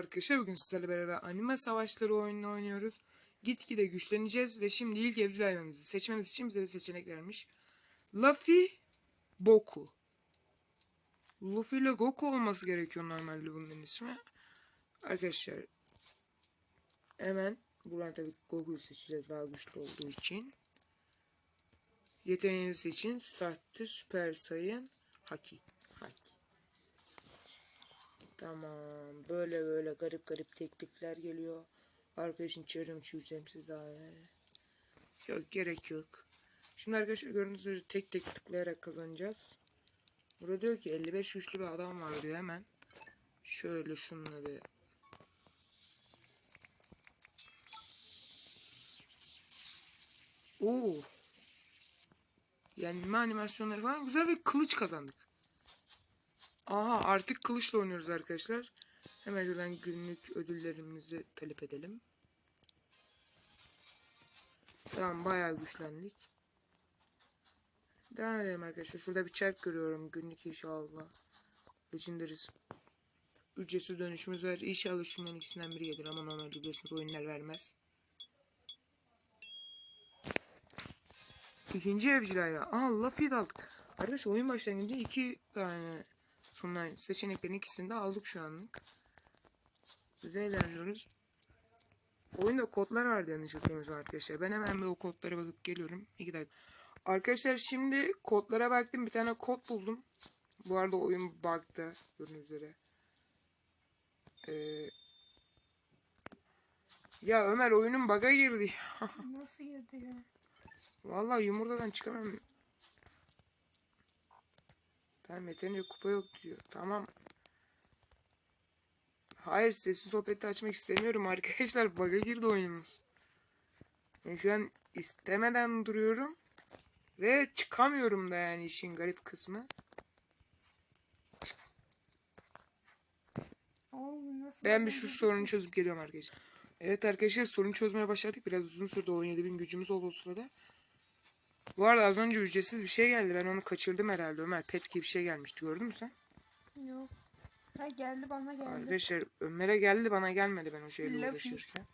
arkadaşlar. Bugün sizlerle beraber anime savaşları oyununu oynuyoruz. Gitgide güçleneceğiz ve şimdi ilk evcil hayvanımızı seçmemiz için bize bir seçenek vermiş. Luffy, Boku. Luffy ile Goku olması gerekiyor normalde bunların ismi. Arkadaşlar hemen buradan tabii Goku'yu seçeceğiz daha güçlü olduğu için. Yeteneğiniz için sahte süper sayın. Haki. Tamam. Böyle böyle garip garip teklifler geliyor. Arkadaşın çevremi çürüyeceğim siz daha. Yok gerek yok. Şimdi arkadaşlar gördüğünüz üzere tek tek tıklayarak kazanacağız. Burada diyor ki 55 güçlü bir adam var diyor hemen. Şöyle şununla bir Oo. Yenilme animasyonları falan güzel bir kılıç kazandık. Aha artık kılıçla oynuyoruz arkadaşlar. Hemen şuradan günlük ödüllerimizi talep edelim. Tamam bayağı güçlendik. Devam edelim arkadaşlar. Şurada bir çark görüyorum. Günlük inşallah. Legendaries. Ücretsiz dönüşümüz var. İnşallah şunların ikisinden biri gelir ama normalde biliyorsunuz oyunlar vermez. İkinci evcil hayvan. Aa de aldık. Arkadaşlar oyun başlangıcında iki tane sunulan seçeneklerin ikisini de aldık şu anlık. Güzel ilerliyoruz. Oyunda kodlar vardı yanlış hatırlamıyorsam arkadaşlar. Ben hemen bir o kodlara bakıp geliyorum. İki dakika. Arkadaşlar şimdi kodlara baktım. Bir tane kod buldum. Bu arada oyun bug'da gördüğünüz üzere. Ee, ya Ömer oyunun bug'a girdi. Nasıl girdi ya? Vallahi yumurtadan çıkamam. Tamam yeterince kupa yok diyor. Tamam. Hayır sesli sohbeti açmak istemiyorum arkadaşlar. Bug'a girdi oyunumuz. Ben şu an istemeden duruyorum. Ve çıkamıyorum da yani işin garip kısmı. Ben bir şu sorunu çözüp geliyorum arkadaşlar. Evet arkadaşlar sorunu çözmeye başladık. Biraz uzun sürdü 17 bin gücümüz oldu o sırada. Bu arada az önce ücretsiz bir şey geldi. Ben onu kaçırdım herhalde Ömer. Pet gibi bir şey gelmişti gördün mü sen? Yok. Ha geldi bana geldi. Arkadaşlar Ömer'e geldi bana gelmedi ben o şeyle uğraşırken.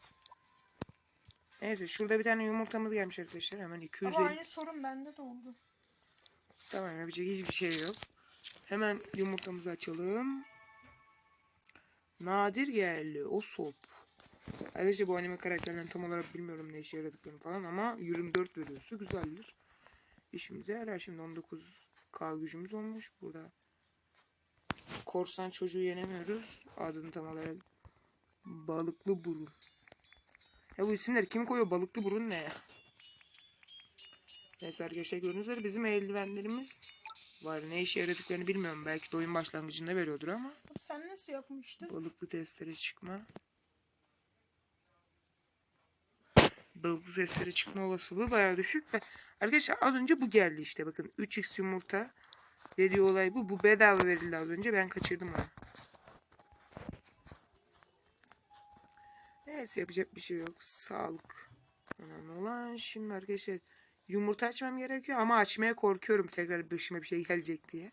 Neyse şurada bir tane yumurtamız gelmiş arkadaşlar. Hemen 250. Ama aynı sorun bende de oldu. Tamam yapacak hiçbir şey yok. Hemen yumurtamızı açalım. Nadir geldi. O sop. Arkadaşlar bu anime karakterlerini tam olarak bilmiyorum ne işe yaradıklarını falan ama 24 veriyorsa güzeldir. İşimize yarar. Şimdi 19k gücümüz olmuş. Burada korsan çocuğu yenemiyoruz. Adını tam olarak balıklı burun. Ya bu isimler kim koyuyor? Balıklı burun ne ya? Neyse arkadaşlar gördüğünüz üzere bizim eldivenlerimiz var. Ne işe yaradıklarını bilmiyorum. Belki de oyun başlangıcında veriyordur ama. Sen nasıl yapmıştın? Balıklı testere çıkma. Balıklı testere çıkma olasılığı bayağı düşük. Ve arkadaşlar az önce bu geldi işte. Bakın 3x yumurta dediği olay bu. Bu bedava verildi az önce. Ben kaçırdım onu. Neyse yapacak bir şey yok. Sağlık. Önemli olan şimdi arkadaşlar yumurta açmam gerekiyor ama açmaya korkuyorum tekrar başıma bir şey gelecek diye.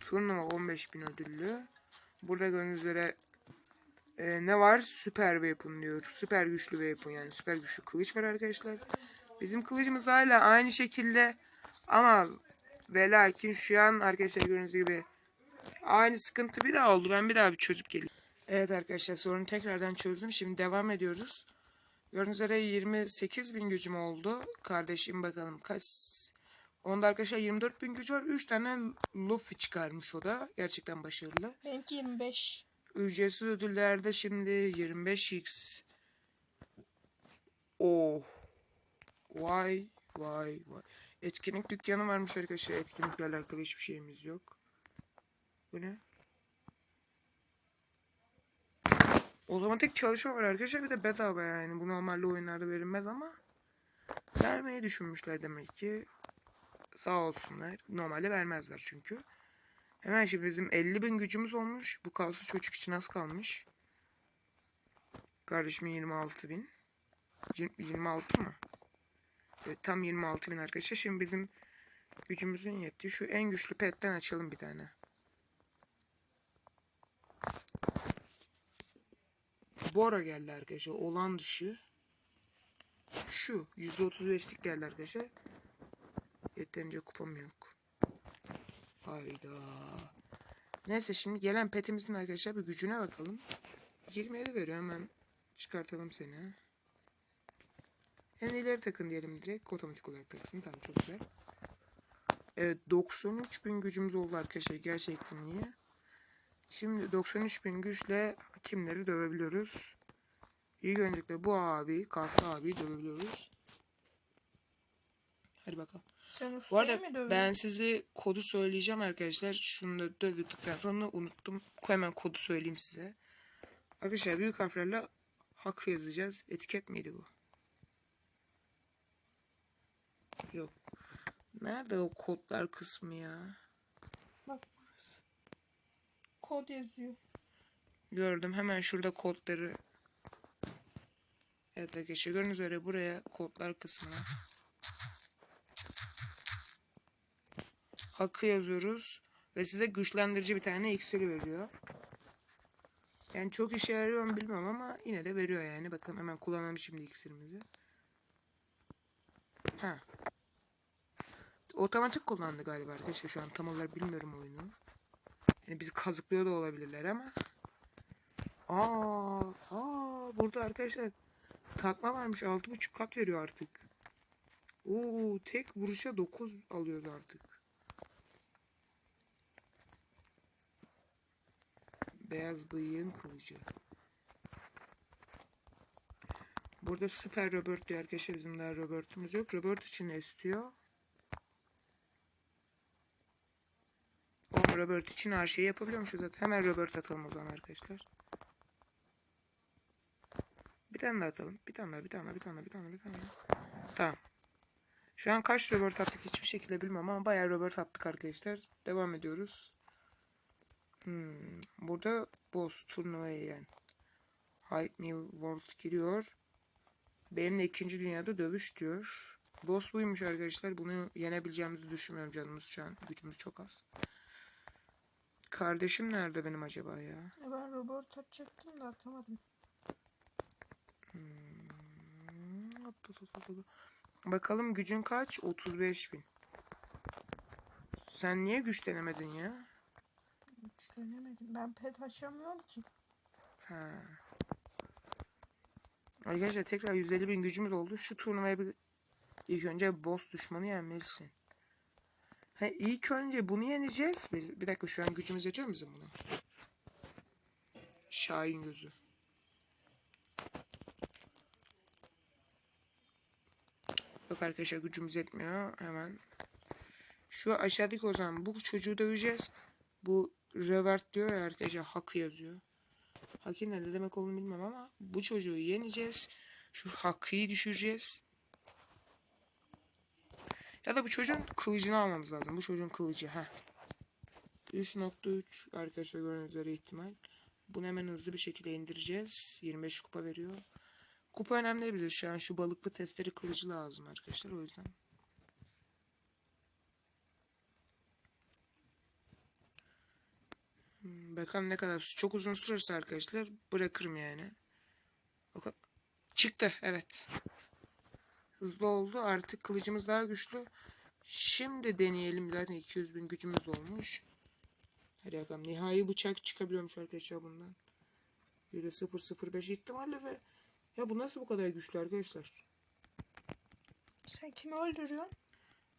Turnuva 15.000 ödüllü. Burada gördüğünüz üzere e, ne var? Süper weapon diyor. Süper güçlü weapon yani süper güçlü kılıç var arkadaşlar. Bizim kılıcımız hala aynı şekilde ama ve lakin şu an arkadaşlar gördüğünüz gibi aynı sıkıntı bir daha oldu. Ben bir daha bir çözüp geleyim. Evet arkadaşlar sorunu tekrardan çözdüm. Şimdi devam ediyoruz. Gördüğünüz üzere 28 bin gücüm oldu. Kardeşim bakalım kaç... Onda arkadaşlar 24 bin gücü var. 3 tane Luffy çıkarmış o da. Gerçekten başarılı. Benimki 25. Ücretsiz ödüllerde şimdi 25x. Oh. Vay vay vay. Etkinlik dükkanı varmış arkadaşlar. Etkinlikle alakalı hiçbir şeyimiz yok. Bu ne? Otomatik çalışma var arkadaşlar. Bir de bedava yani. Bu normalde oyunlarda verilmez ama vermeyi düşünmüşler demek ki. Sağ olsunlar. Normalde vermezler çünkü. Hemen şimdi bizim 50 bin gücümüz olmuş. Bu kalsı çocuk için az kalmış. Kardeşimin 26 bin. 26 mı? Evet, tam 26 bin arkadaşlar. Şimdi bizim gücümüzün yettiği şu en güçlü petten açalım bir tane. Bora geldi arkadaşlar. Olan dışı. Şu. %35'lik geldi arkadaşlar. Yeterince kupam yok. Hayda. Neyse şimdi gelen petimizin arkadaşlar bir gücüne bakalım. 27 veriyor hemen çıkartalım seni. En ileri takın diyelim direkt. Otomatik olarak taksın. Tamam çok güzel. Evet 93 bin gücümüz oldu arkadaşlar. Gerçekten iyi. Şimdi 93 bin güçle kimleri dövebiliyoruz? İlk öncelikle bu abi, kaslı abi dövebiliyoruz. Hadi bakalım. Sen Bu arada ben size kodu söyleyeceğim arkadaşlar. Şunu da dövdükten sonra unuttum. Hemen kodu söyleyeyim size. Arkadaşlar büyük harflerle hak yazacağız. Etiket miydi bu? Yok. Nerede o kodlar kısmı ya? Bak burası. Kod yazıyor. Gördüm. Hemen şurada kodları. Evet arkadaşlar gördüğünüz üzere buraya kodlar kısmına. Hakkı yazıyoruz. Ve size güçlendirici bir tane iksiri veriyor. Yani çok işe yarıyor mu bilmiyorum ama yine de veriyor yani. Bakın hemen kullanalım şimdi iksirimizi. Ha. Otomatik kullandı galiba arkadaşlar. Şu an tam olarak bilmiyorum oyunu. Yani bizi kazıklıyor da olabilirler ama. Aa, aa burada arkadaşlar takma varmış. 6.5 kat veriyor artık. Oo, tek vuruşa 9 alıyoruz artık. Beyaz bıyığın kılıcı. Burada süper Robert diyor arkadaşlar. Bizim daha Robert'umuz yok. Robert için istiyor? O Robert için her şeyi yapabiliyormuşuz zaten. Hemen Robert atalım o zaman arkadaşlar. Bir tane daha atalım. Bir tane daha, bir tane daha, bir tane daha, bir tane daha, bir tane daha. Tamam. Şu an kaç Robert attık hiçbir şekilde bilmem ama bayağı Robert attık arkadaşlar. Devam ediyoruz. Hmm, burada boss turnuvaya yani. Hide Me World giriyor. Benimle ikinci dünyada dövüş diyor. Boss buymuş arkadaşlar. Bunu yenebileceğimizi düşünmüyorum canımız şu an. Gücümüz çok az. Kardeşim nerede benim acaba ya? E ben robot atacaktım da atamadım. Hmm. Bakalım gücün kaç? 35 bin. Sen niye güçlenemedin ya? Güçlenemedim. Ben pet açamıyorum ki. Ha. Arkadaşlar tekrar 150 bin gücümüz oldu. Şu turnuvaya bir ilk önce boss düşmanı yenmelisin. Ha, ilk önce bunu yeneceğiz. Bir, bir dakika şu an gücümüz yetiyor mu bizim buna? Şahin gözü. Yok arkadaşlar gücümüz yetmiyor. Hemen. Şu aşağıdaki o zaman bu çocuğu döveceğiz. Bu revert diyor ya arkadaşlar hakkı yazıyor. Hakkı ne demek olduğunu bilmem ama bu çocuğu yeneceğiz. Şu hakkıyı düşüreceğiz. Ya da bu çocuğun kılıcını almamız lazım. Bu çocuğun kılıcı. ha. 3.3 arkadaşlar gördüğünüz üzere ihtimal. Bunu hemen hızlı bir şekilde indireceğiz. 25 kupa veriyor. Kupa önemli değil şu an. Şu balıklı testleri kılıcı lazım arkadaşlar. O yüzden. Bakalım ne kadar. Çok uzun sürerse arkadaşlar bırakırım yani. Çıktı evet. Hızlı oldu. Artık kılıcımız daha güçlü. Şimdi deneyelim. Zaten 200 bin gücümüz olmuş. Hadi bakalım. Nihai bıçak çıkabiliyormuş arkadaşlar bundan. %005 ihtimalle ve ya bu nasıl bu kadar güçlü arkadaşlar? Sen kimi öldürüyorsun?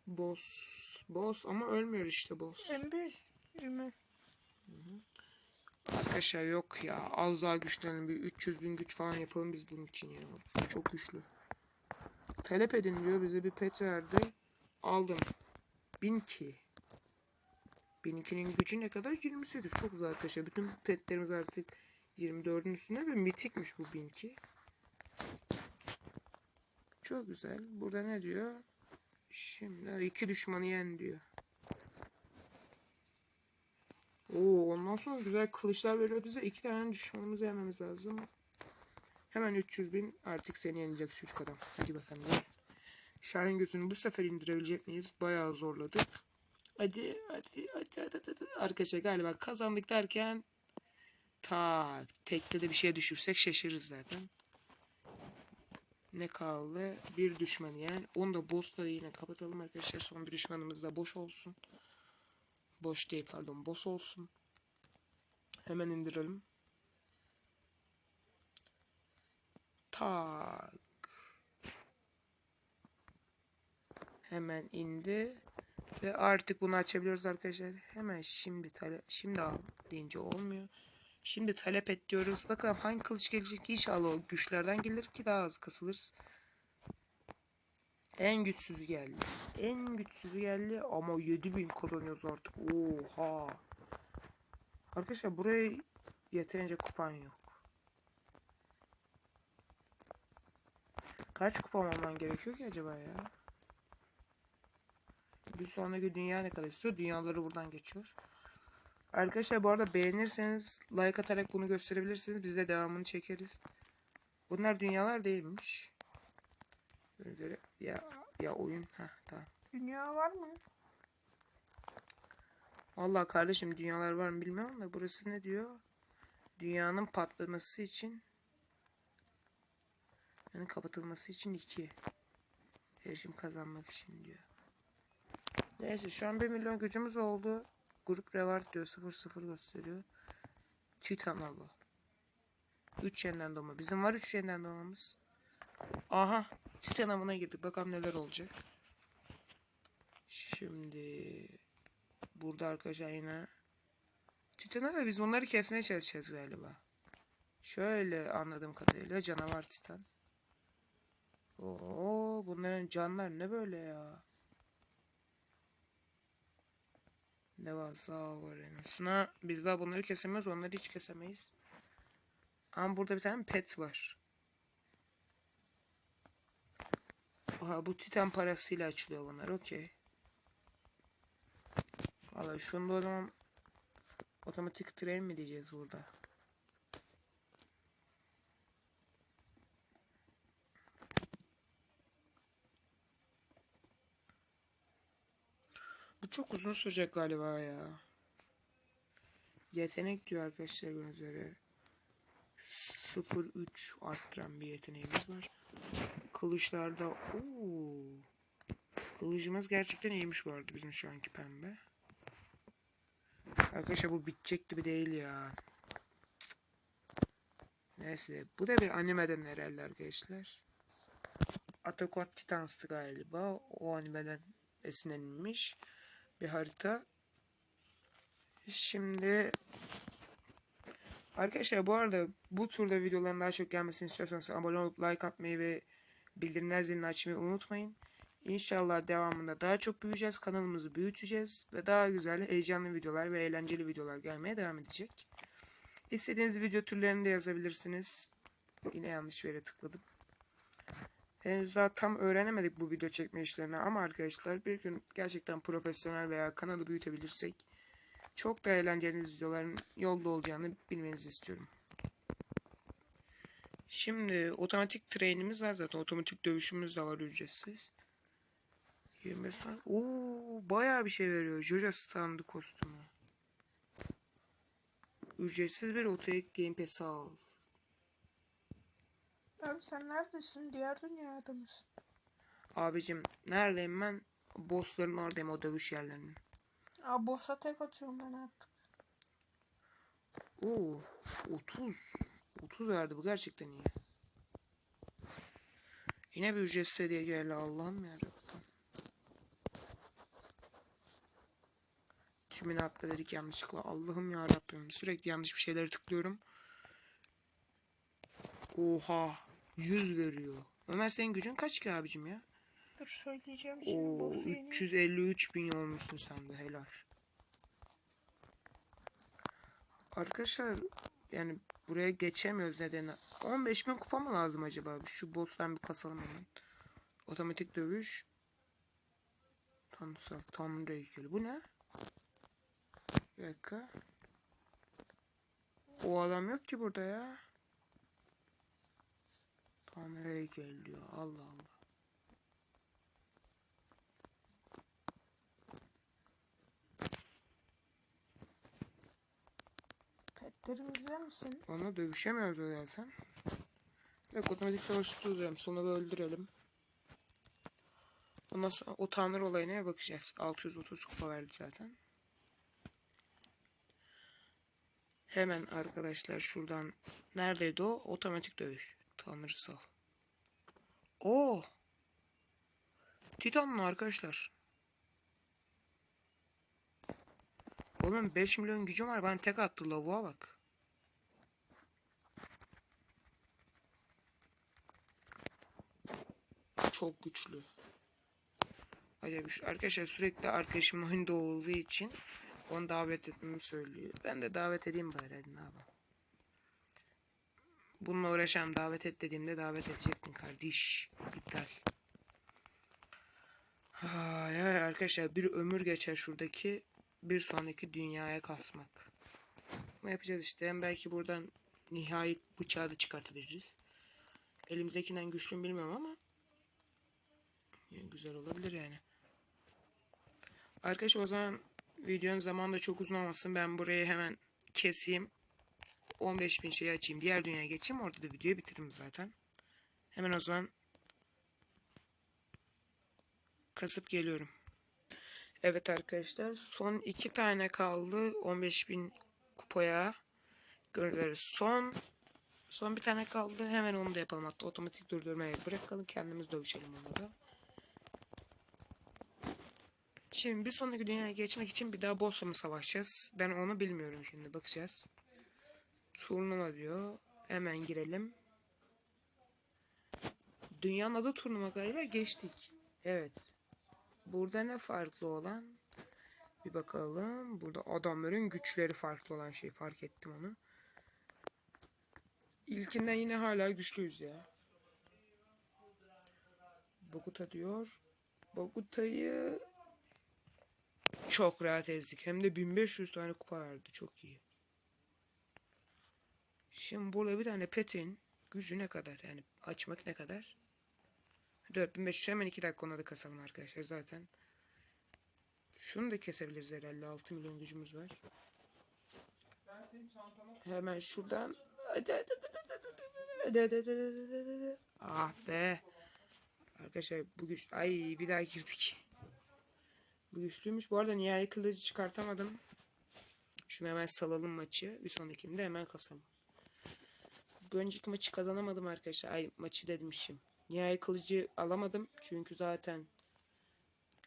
Boss. Boss ama ölmüyor işte boss. En büyük mü? Arkadaşlar yok ya. Az daha güçlenelim. Bir 300 bin güç falan yapalım biz bunun için ya. Çok güçlü. Talep edin diyor. Bize bir pet verdi. Aldım. 1000 ki. 1002'nin gücü ne kadar? 28. Çok güzel arkadaşlar. Bütün petlerimiz artık 24'ün üstünde ve mitikmiş bu 1002. Çok güzel. Burada ne diyor? Şimdi iki düşmanı yen diyor. Oo, ondan sonra güzel kılıçlar veriyor bize. iki tane düşmanımızı yememiz lazım. Hemen 300 bin artık seni yenecek çocuk adam. Hadi bakalım. Şahin gözünü bu sefer indirebilecek miyiz? Bayağı zorladık. Hadi hadi hadi hadi hadi. Arkadaşlar galiba kazandık derken Tak. Tekte de bir şey düşürsek şaşırırız zaten. Ne kaldı? Bir düşman yani. Onu da boss'la yine kapatalım arkadaşlar. Son bir düşmanımız da boş olsun. Boş değil pardon. Boss olsun. Hemen indirelim. Tak. Hemen indi. Ve artık bunu açabiliyoruz arkadaşlar. Hemen şimdi tale şimdi al deyince olmuyor. Şimdi talep et diyoruz. Bakalım hangi kılıç gelecek. İnşallah o güçlerden gelir ki daha az kasılırız. En güçsüzü geldi. En güçsüzü geldi ama 7000 kazanıyoruz artık. Oha. Arkadaşlar buraya yeterince kupan yok. Kaç kupam olman gerekiyor ki acaba ya? Bir sonraki dünya ne kadar istiyor? Dünyaları buradan geçiyor. Arkadaşlar bu arada beğenirseniz like atarak bunu gösterebilirsiniz. Biz de devamını çekeriz. Bunlar dünyalar değilmiş. Böyle ya ya oyun. ha tamam. Dünya var mı? Vallahi kardeşim dünyalar var mı bilmiyorum da burası ne diyor? Dünyanın patlaması için yani kapatılması için iki. Erişim kazanmak için diyor. Neyse şu an 1 milyon gücümüz oldu. Grup reward diyor 0-0 gösteriyor. Titan avı. 3 yeniden doğma. Bizim var 3 yeniden doğmamız. Aha. Titan avına girdik. Bakalım neler olacak. Şimdi burada arkadaşlar yine Titan avı biz onları kesmeye çalışacağız galiba. Şöyle anladığım kadarıyla canavar Titan. Oo bunların canlar ne böyle ya? Devasa var en biz daha bunları kesemiyoruz. Onları hiç kesemeyiz. Ama burada bir tane pet var. Oha bu titan parasıyla açılıyor bunlar. Okey. Valla şunda o zaman otomatik train mi diyeceğiz burada? Bu çok uzun sürecek galiba ya. Yetenek diyor arkadaşlar gördüğünüz üzere. 0-3 arttıran bir yeteneğimiz var. Kılıçlarda ooo. Kılıcımız gerçekten iyiymiş bu arada bizim şu anki pembe. Arkadaşlar bu bitecek gibi değil ya. Neyse bu da bir animeden herhalde arkadaşlar. Attack Titans'tı galiba. O animeden esinlenilmiş bir harita. Şimdi arkadaşlar bu arada bu turda videoların daha çok gelmesini istiyorsanız abone olup like atmayı ve bildirimler zilini açmayı unutmayın. İnşallah devamında daha çok büyüyeceğiz. Kanalımızı büyüteceğiz. Ve daha güzel, heyecanlı videolar ve eğlenceli videolar gelmeye devam edecek. İstediğiniz video türlerini de yazabilirsiniz. Yine yanlış yere tıkladım. Henüz daha tam öğrenemedik bu video çekme işlerini ama arkadaşlar bir gün gerçekten profesyonel veya kanalı büyütebilirsek çok da eğlenceli videoların yolda olacağını bilmenizi istiyorum. Şimdi otomatik trainimiz var zaten. Otomatik dövüşümüz de var ücretsiz. 25 saat. Oo, bayağı bir şey veriyor. Jojo standı kostümü. Ücretsiz bir otomatik game pass al. Abi sen neredesin? Diğer dünyada mısın? Abicim neredeyim ben? Bossların oradayım o dövüş yerlerinin. Aa boss'a tek atıyorum ben artık. Oo 30. 30 verdi bu gerçekten iyi. Yine bir ücretsiz hediye geldi Allah'ım yarabbim. Tümünü atla dedik yanlışlıkla. Allah'ım ya Rabbim. Sürekli yanlış bir şeyleri tıklıyorum. Oha. 100 veriyor. Ömer senin gücün kaç ki abicim ya? Dur söyleyeceğim şimdi Oo boss'u yeni. 353 bin olmuşsun sen de helal. Arkadaşlar yani buraya geçemiyoruz nedeni. 15 bin kupa mı lazım acaba? Şu boss'tan bir kasalım hemen. Otomatik dövüş. Tanrısal. Tanrı heykeli. Bu ne? Bir dakika. O adam yok ki burada ya. Tanrı heykeli diyor. Allah Allah. Pet Derin güzel misin? Onunla dövüşemiyoruz o zaten. Yok otomatik savaşı durduralım. Sonra öldürelim. Ondan sonra o tamir olayına bakacağız. 630 kupa verdi zaten. Hemen arkadaşlar şuradan neredeydi o? Otomatik dövüş. Tanrısal. Oo. Titanlı arkadaşlar. Oğlum 5 milyon gücüm var. Ben tek attı lavuğa bak. Çok güçlü. Acayip. Arkadaşlar sürekli arkadaşımın oyunda olduğu için onu davet etmemi söylüyor. Ben de davet edeyim bari hadi ne yapalım. Bununla uğraşan davet et dediğimde davet edecektin kardeş. İptal. Ay, ay, arkadaşlar bir ömür geçer şuradaki bir sonraki dünyaya kasmak. Ama yapacağız işte. Hem belki buradan nihai bıçağı da çıkartabiliriz. Elimizdekinden güçlü bilmiyorum ama güzel olabilir yani. Arkadaşlar o zaman videonun zamanı da çok uzun olmasın. Ben burayı hemen keseyim. 15.000 şey açayım. Diğer dünyaya geçeyim. Orada da videoyu bitiririm zaten. Hemen o zaman kasıp geliyorum. Evet arkadaşlar son iki tane kaldı 15.000 kupaya görüyoruz. Son son bir tane kaldı hemen onu da yapalım hatta otomatik durdurmaya bırakalım kendimiz dövüşelim onu da. Şimdi bir sonraki dünyaya geçmek için bir daha boss'la mı savaşacağız? Ben onu bilmiyorum şimdi bakacağız. Turnuva diyor. Hemen girelim. Dünyanın adı turnuva galiba geçtik. Evet. Burada ne farklı olan? Bir bakalım. Burada adamların güçleri farklı olan şey fark ettim onu. İlkinden yine hala güçlüyüz ya. Boguta diyor. Boguta'yı çok rahat ezdik. Hem de 1500 tane kupa verdi. Çok iyi. Şimdi burada bir tane petin gücü ne kadar? Yani açmak ne kadar? 4500 hemen 2 dakika ona da kasalım arkadaşlar zaten. Şunu da kesebiliriz herhalde. 6 milyon gücümüz var. Hemen şuradan. Ah be. Arkadaşlar bu güç. Ay bir daha girdik. Bu güçlüymüş. Bu arada nihai kılıcı çıkartamadım. Şunu hemen salalım maçı. Bir sonrakinde hemen kasalım. Bir önceki maçı kazanamadım arkadaşlar. Ay maçı demişim. Nihai kılıcı alamadım. Çünkü zaten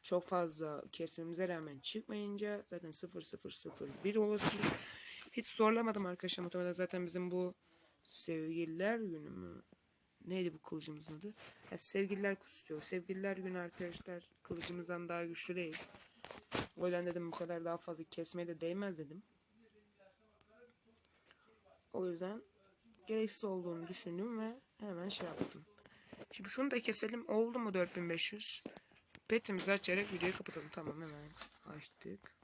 çok fazla kesmemize rağmen çıkmayınca zaten 0 0 0 1 olasılık. Hiç zorlamadım arkadaşlar. Muhtemelen zaten bizim bu sevgililer günü? Neydi bu kılıcımızın adı? Ha, sevgililer kusuyor. Sevgililer günü arkadaşlar kılıcımızdan daha güçlü değil. O yüzden dedim bu kadar daha fazla kesmeye de değmez dedim. O yüzden gereksiz olduğunu düşündüm ve hemen şey yaptım. Şimdi şunu da keselim. Oldu mu 4500? Petimizi açarak videoyu kapatalım. Tamam hemen açtık.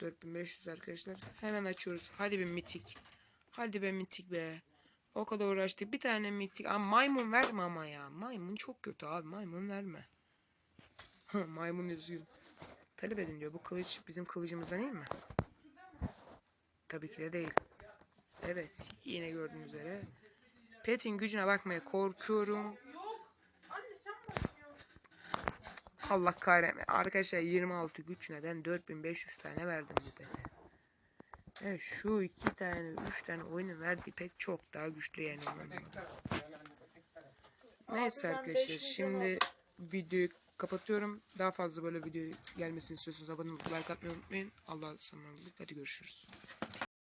4500 arkadaşlar. Hemen açıyoruz. Hadi bir mitik. Hadi be mitik be. O kadar uğraştık. Bir tane mitik. Aa, maymun verme ama ya. Maymun çok kötü abi. Maymun verme. Maymun üzgün. Talep edin diyor. Bu kılıç bizim kılıcımızdan değil mi? Tabii ki de değil. Evet. Yine gördüğünüz üzere. Pet'in gücüne bakmaya korkuyorum. Allah kahretme. Arkadaşlar 26 güç neden 4500 tane verdim pete. Evet şu iki tane üç tane oyunun verdiği pet çok daha güçlü yani. Neyse arkadaşlar şimdi videoyu kapatıyorum. Daha fazla böyle video gelmesini istiyorsanız abone olup like atmayı unutmayın. Allah'a ısmarladık. Hadi görüşürüz.